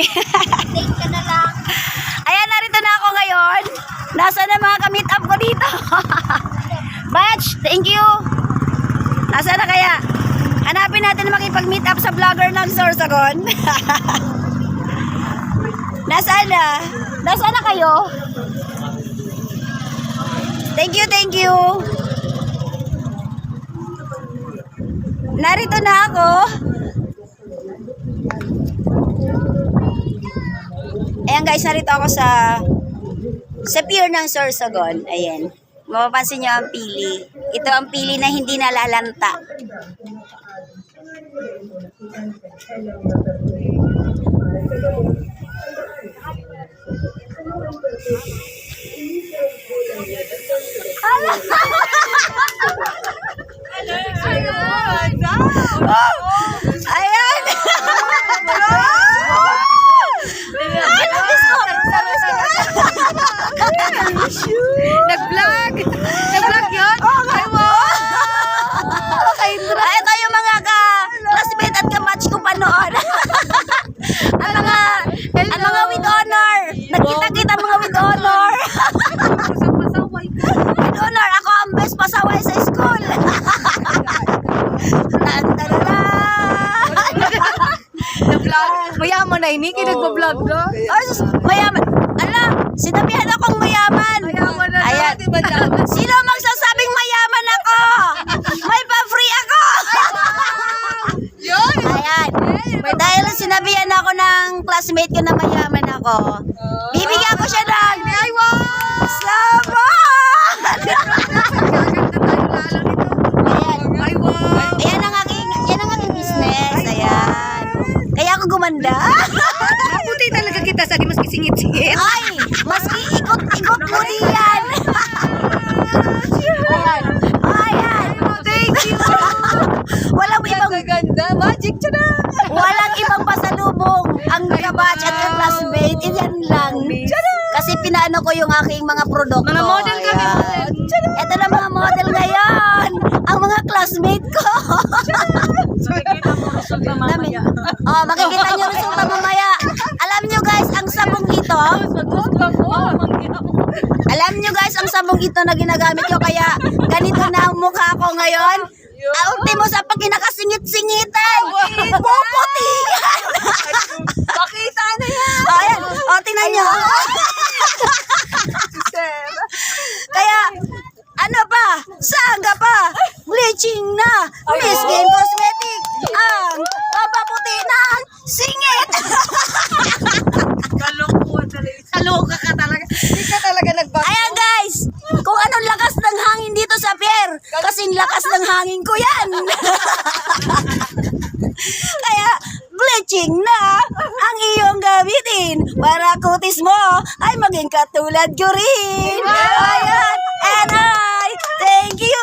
Update ka na lang. Ayan, narito na ako ngayon. Nasa na mga ka-meet up ko dito? Batch, thank you. Nasa na kaya? Hanapin natin na makipag-meet up sa vlogger ng Sorsogon. Nasaan na? Nasaan na kayo? Thank you, thank you. Narito na ako. Ayan guys, narito ako sa sa pier ng Sorsogon. Ayan. Mapapansin nyo ang pili. Ito ang pili na hindi nalalanta. Ayan! Ay, nabis ko! Nabis ko! Nag-vlog! Nag-vlog yun? Ay, wow! Ay, ito yung mga ka-classmate at ka-match ko pa noon. ang mga, ang mga with honor. Nagkita-kita mga with honor. Pasaway with honor, best pasaway sa school. Mayaman na ini, kinagpa-vlog ka. Ay, sus, mayaman. Ala, sinabihan akong mayaman. Mayaman na Ayan. di ba? Sino magsasabing mayaman ako? May pa-free ako. Yun! Ayan. Dahil sinabihan ako ng classmate ko na mayaman ako, bibigyan ko siya ng Ay, wow! sabon! Ayan. Ay, wow! Ayan ang aking, yan ang aking business. Ayan. Kaya ako gumanda. Mabuti talaga kita sa di mas kisingit-singit. Ay, maski ikot-ikot mo diyan. Ayan. Ayan. Thank you! Walang ibang ganda. Magic siya na! Walang ibang pasalubong ang kabatch at ka-classmate. Yan lang. Kasi pinaano ko yung aking mga produkto. Mga model kami. Ito na mga model ngayon. Ang mga classmate ko. Dami. oh, makikita nyo resulta mamaya. Alam nyo guys, ang sabong ito, alam nyo guys, ang sabong ito na ginagamit ko kaya ganito na ang mukha ko ngayon. Ang ultimo sa pag kinakasingit-singitan. Puputigan. Pakita na yan! Ayan. O, tingnan nyo. Kaya, ano pa? Saga pa? Bleaching na. Miss Game Cosmetic. Ang papaputi ng singit. Kaloka ka talaga. Hindi ka talaga nagbago. Ayan guys, kung anong lakas ng hangin dito sa pier, kasing lakas ng hangin ko yan. Kaya, bleaching na ang iyong gamitin para kutis mo ay maging katulad ko rin. Ayan, and I, thank you.